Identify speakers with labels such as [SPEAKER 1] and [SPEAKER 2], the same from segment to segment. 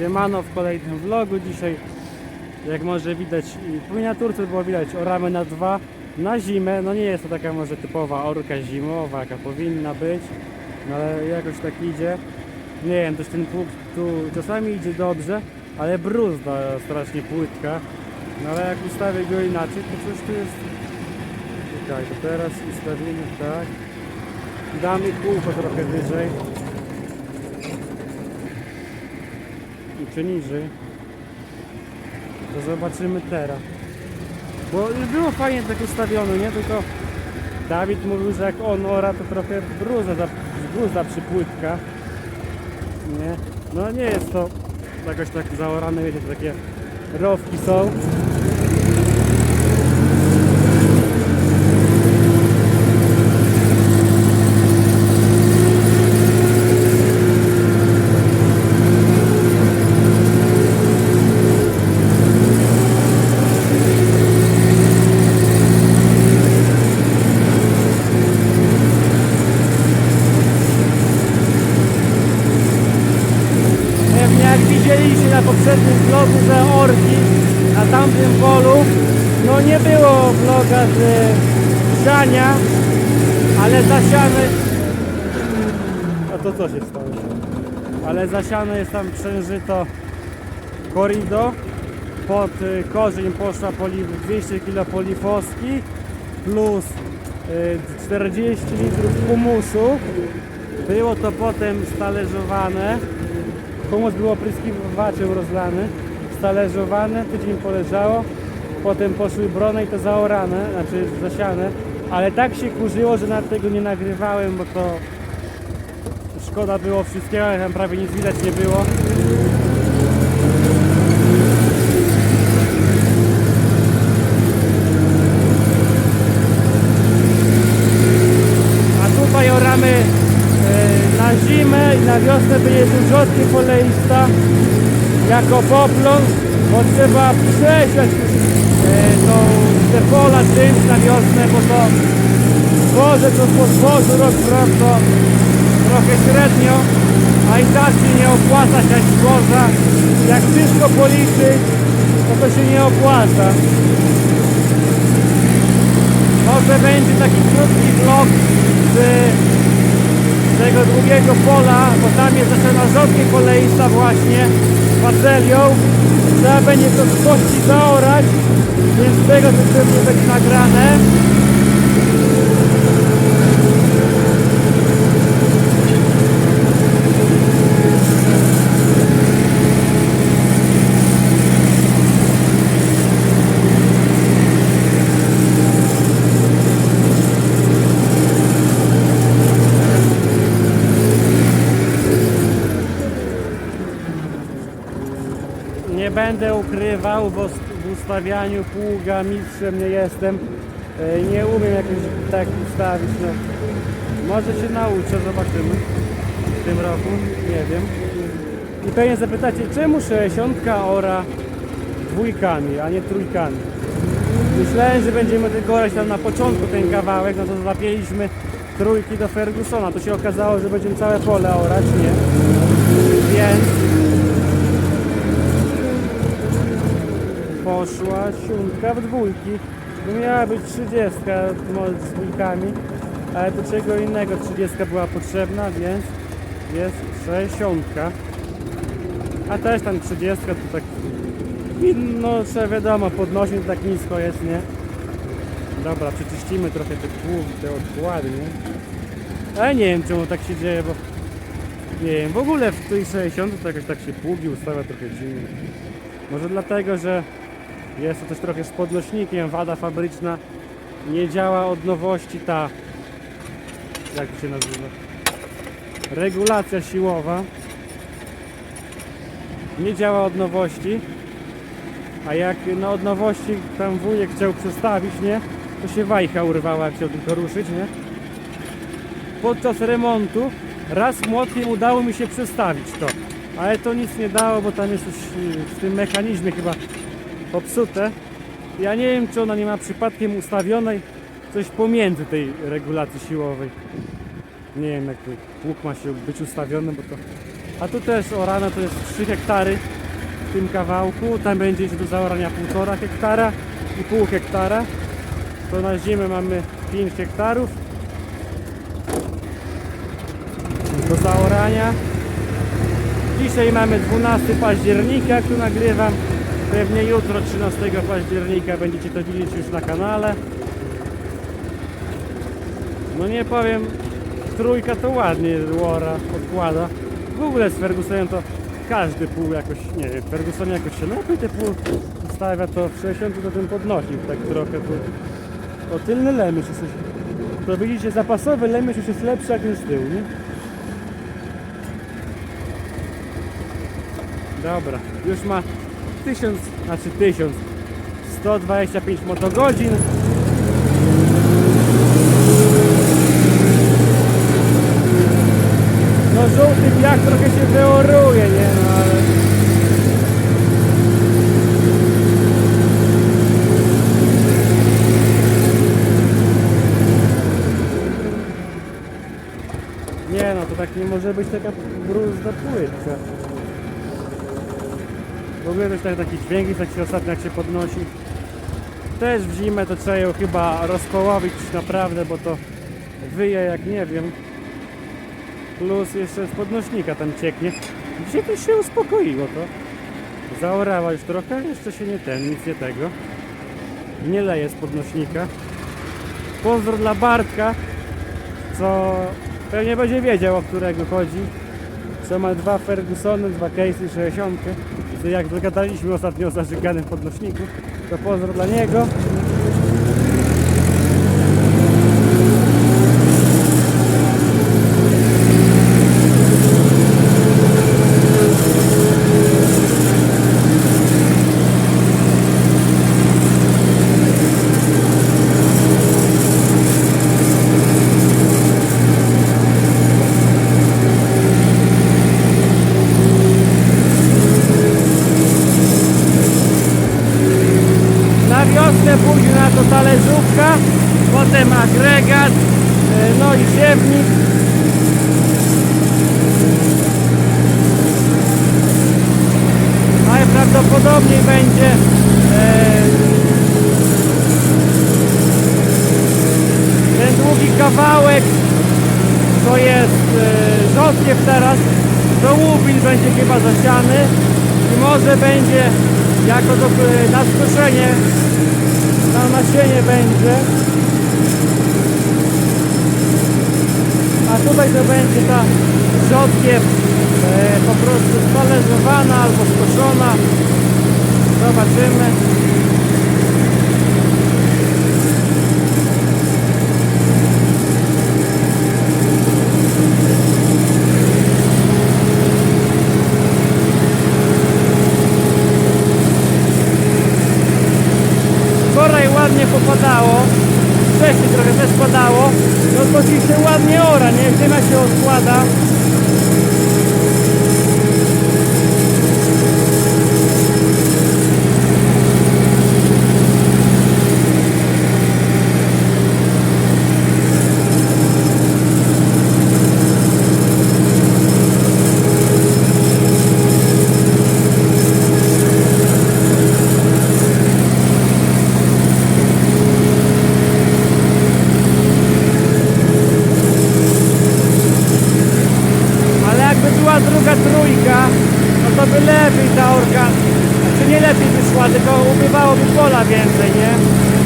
[SPEAKER 1] Siemano w kolejnym vlogu. Dzisiaj jak może widać po miniaturce było widać oramy na dwa na zimę, no nie jest to taka może typowa orka zimowa jaka powinna być no ale jakoś tak idzie. Nie wiem, też ten pług tu czasami idzie dobrze ale bruzda strasznie płytka. No ale jak ustawię go inaczej to coś tu jest. Tak, to teraz ustawimy tak. Damy kółko trochę wyżej czy niżej to zobaczymy teraz bo było fajnie tak ustawione, nie? Tylko Dawid mówił, że jak on ora to trochę bruza, za- bruzda przypłytka nie? no nie jest to jakoś tak zaorane, wiecie, takie rowki są Pewnie jak widzieliście na poprzednim vlogu ze Orki na tamtym polu, no nie było vloga z siania, ale zasiane... A to co się stało? Ale zasiane jest tam przężyto korido, pod y, korzeń poszła poli, 200 kg polifoski plus y, 40 litrów humusu. Było to potem stalerzowane. Humus był opryskiwaczem rozlany, stalerzowane, tydzień poleżało, potem poszły brone i to zaorane, znaczy zasiane, ale tak się kurzyło, że nawet tego nie nagrywałem, bo to szkoda było wszystkiego, ale tam prawie nic widać nie było. A tutaj oramy e, na zimę i na wiosnę będzie dużotnie poleista jako poplon, bo trzeba przesiać e, tą, te pola czymś na wiosnę, bo to zboże to po zbożu rok to trochę średnio, a i tak się nie opłaca siać zboża. Jak wszystko policzyć, to to się nie opłaca. Może będzie taki krótki vlog z tego długiego pola, bo tam jest zaczyna rzodkie kolejista właśnie z facelią. Trzeba będzie to z kości zaorać, więc tego też pewnie będzie nagrane. Nie będę ukrywał, w ustawianiu pługa mistrzem nie jestem. E, Nie umiem jakoś tak ustawić. No. Może się nauczę, zobaczymy. W tym roku, nie wiem. I pewnie zapytacie, czemu 60 ora dwójkami, a nie trójkami? Myślałem, że będziemy tylko orać tam na początku ten kawałek, no to zapięliśmy trójki do Fergusona. To się okazało, że będziemy całe pole orać, nie? Więc poszła siuntka w dwójki. To miała być 30 może z dwójkami, ale do czego innego 30 była potrzebna, więc jest 60. A też tam 30 to tak no trzeba wiadomo, podnosić to tak nisko jest, nie? Dobra, przeczyścimy trochę te pługi, te odkłady, nie? Ale nie wiem czemu tak się dzieje, bo nie wiem, w ogóle w tej 60 to jakoś tak się pługi ustawia trochę dziwnie. Może dlatego, że jest to też trochę z podnośnikiem, wada fabryczna. Nie działa od nowości ta, jak się nazywa, regulacja siłowa. Nie działa od nowości. A jak na od nowości tam wujek chciał przestawić, nie? To się wajcha urwała, jak chciał tylko ruszyć, nie? Podczas remontu raz młotkiem udało mi się przestawić to. Ale to nic nie dało, bo tam jest coś y, w tym mechanizmie chyba popsute. Ja nie wiem, czy ona nie ma przypadkiem ustawionej coś pomiędzy tej regulacji siłowej. Nie wiem, jak pług ma się być ustawiony, bo to A tu też orane to jest 3 hektary w tym kawałku. Tam będzie jeszcze do zaorania 1,5 hektara i pół hektara. To na zimę mamy 5 hektarów do zaorania. Dzisiaj mamy 12 października, tu nagrywam. Pewnie jutro 13 października będziecie to widzieć już na kanale. No nie powiem, trójka to ładnie Łora odkłada. W ogóle z Fergusonem to każdy pół jakoś, nie wiem, Ferguson jakoś się lepiej te pół stawia to w 60 to ten podnośnik tak trochę tu. O tylny lemysz jest. To widzicie, zapasowy lemysz już jest lepszy jak ten z tyłu, nie? Dobra, już ma 1000, znaczy 1000, 125 motogodzin. No żółty piach trochę się wyoruje, nie no ale... Nie no, to tak nie może być taka bruzda płytka. W ogóle też tak, taki dźwięk jest, jak się ostatnio jak się podnosi. Też w zimę to trzeba ją chyba rozpołowić naprawdę, bo to wyje jak nie wiem. Plus jeszcze z podnośnika tam cieknie. Dzisiaj to się uspokoiło to. Zaorała już trochę, jeszcze się nie ten, nic nie tego. Nie leje z podnośnika. Pozdro dla Bartka, co pewnie będzie wiedział o którego chodzi. Co ma dwa Fergusony, dwa Casey 60. Jak dogadaliśmy ostatnio o zażyganym podnośniku, to pozdro dla niego. Na wiosnę pójdzie na to talerzówka, potem agregat, e, no i siewnik. Najprawdopodobniej będzie e, ten długi kawałek, to jest e, rzodkiew teraz, to łubil będzie chyba zasiany i może będzie jako do, e, na skoszenie, na nasienie będzie. A tutaj to będzie ta rzodkiew e, po prostu spalerzowana albo skoszona. Zobaczymy. Wczoraj ładnie popadało, wcześniej trochę też padało, no to dzisiaj ładnie ora, nie? Ziemia się odkłada. Ale jakby była druga trójka, no to by lepiej ta orka, znaczy nie tylko ubywałoby pola więcej, nie?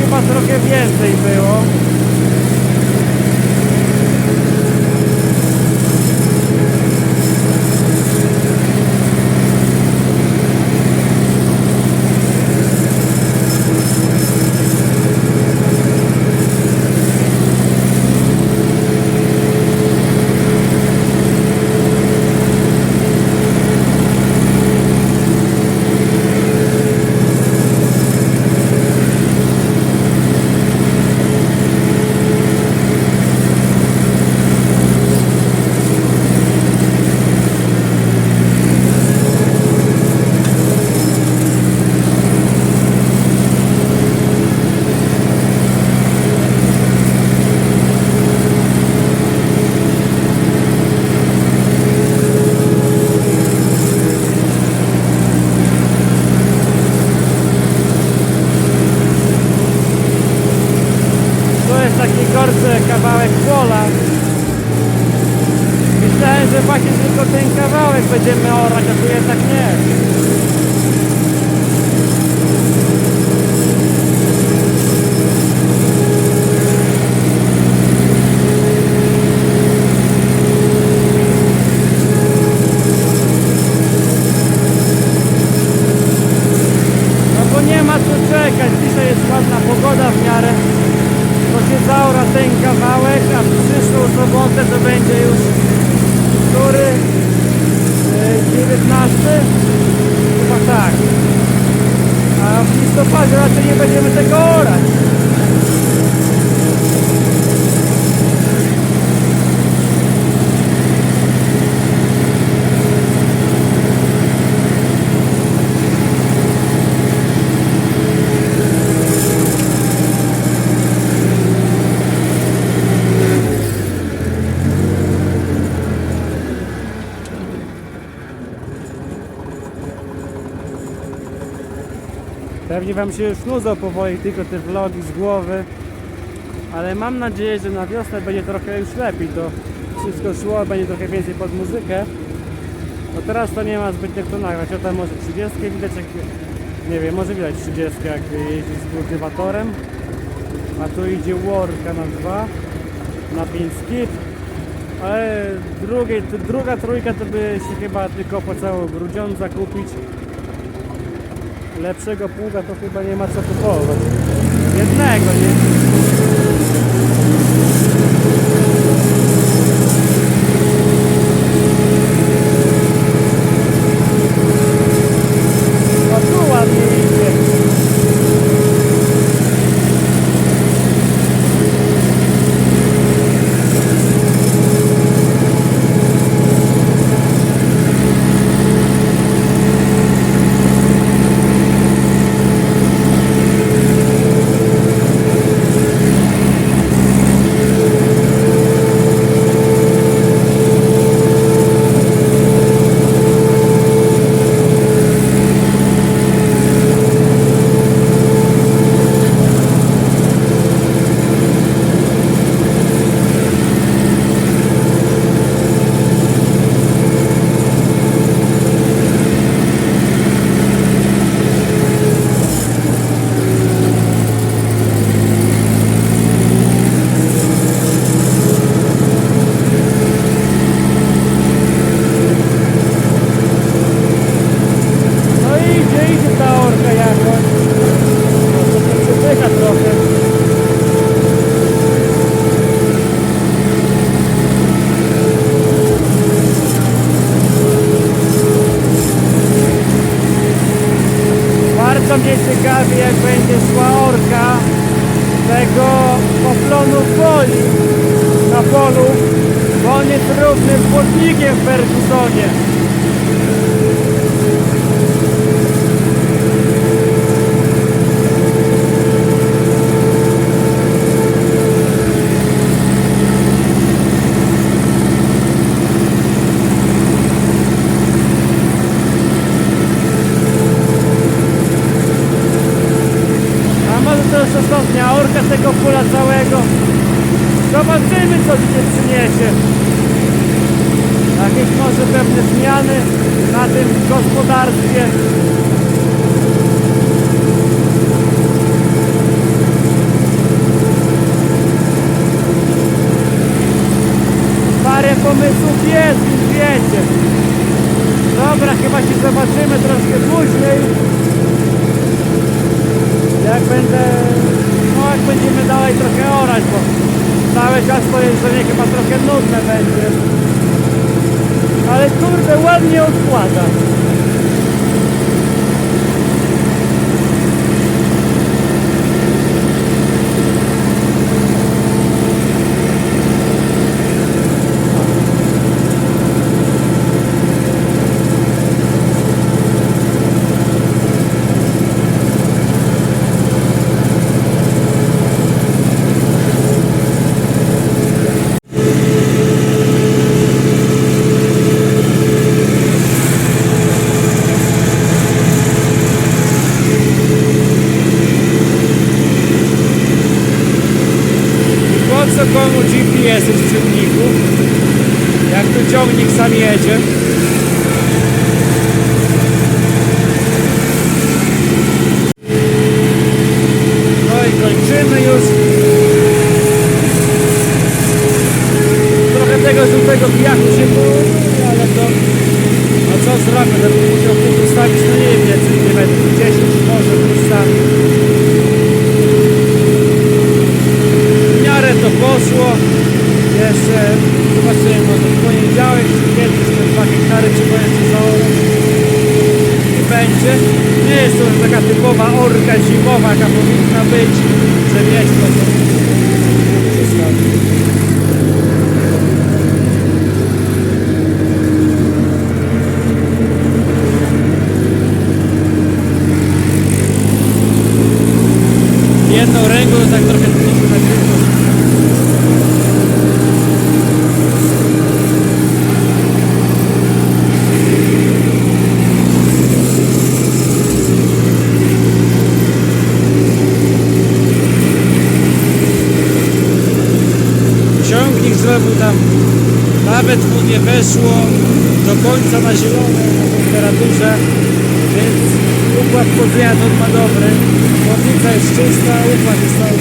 [SPEAKER 1] Chyba trochę więcej było Pewnie Wam się już nudzą powoli tylko te vlogi z głowy, ale mam nadzieję, że na wiosnę będzie trochę już lepiej, to wszystko szło, będzie trochę więcej pod muzykę. No teraz to nie ma zbytnio kto nagrać, o tam może 30 widać, jak, nie wiem, może widać 30 jak jeździ z kultywatorem, a tu idzie worka na 2, na 5 skip, ale drugiej, druga trójka to by się chyba tylko opłacało grudziądza kupić, lepszego pługa to chyba nie ma co kupować. Jednego, nie? No tu ładnie idzie. No idzie, idzie ta orka jakoś. Może to przepycha trochę. Bardzo mnie ciekawi jak będzie szła orka tego poplonu poli na polu, bo on jest równym płotnikiem w Fergusonie. A może to już ostatnia orka tego pola całego? Zobaczymy co dzisiaj przyniesie. Jakieś może pewne zmiany na tym gospodarstwie. Parę pomysłów jest, wiecie. Dobra, chyba się zobaczymy troszkę później. Jak będę, no jak będziemy dalej trochę orać, bo cały czas to jeżdżenie chyba trochę nudne będzie. Ale kurde, ładnie odkłada. I po co komu GPS w czynniku? Jak tu ciągnik sam jedzie. No i kończymy już. Trochę tego żółtego piachu się położyło, ale to... No co zrobię? Będę musiał tu ustawić, no nie wiem, ile centymetrów, 10 może miejscami. w miarę to poszło. Jeszcze zobaczymy, może w poniedziałek czy kiedyś te 2 hektary czy będzie zaorać. I będzie. Nie jest to taka typowa orka zimowa, jaka powinna być, że mieć to co Zrobił tam, nawet mu nie weszło do końca na zielone na temperaturze, więc układ chłodzenia to ma dobry. Chłodnica jest czysta, układ jest cały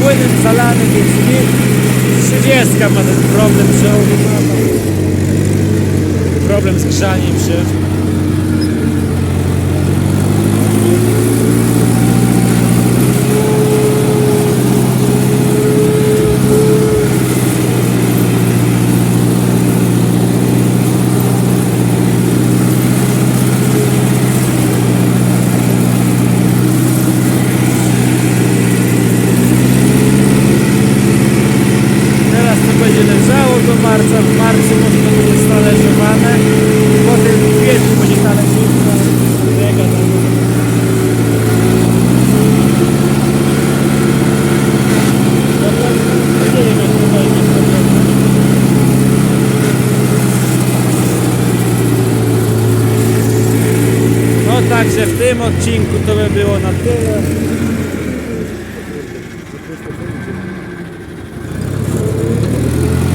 [SPEAKER 1] Płynem zalany, więc nie 30 ma ten problem przełomu Problem z grzaniem się. Teraz to będzie leżało do marca. W marcu może to będzie stalerzowane. Potem w kwietniu będzie talerzówka. Biega tam. Dobra, nie wiem jak to będzie problemu. No także w tym odcinku to by było na tyle.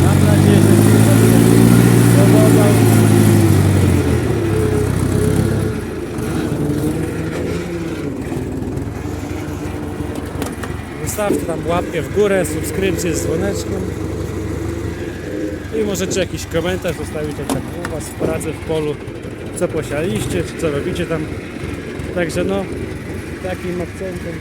[SPEAKER 1] Mam nadzieję, że. Zostawcie tam łapkę w górę, subskrypcję z dzwoneczkiem. I możecie jakiś komentarz zostawić, jak tak u Was w pracy w polu, co posialiście, co robicie tam. Także no, takim akcentem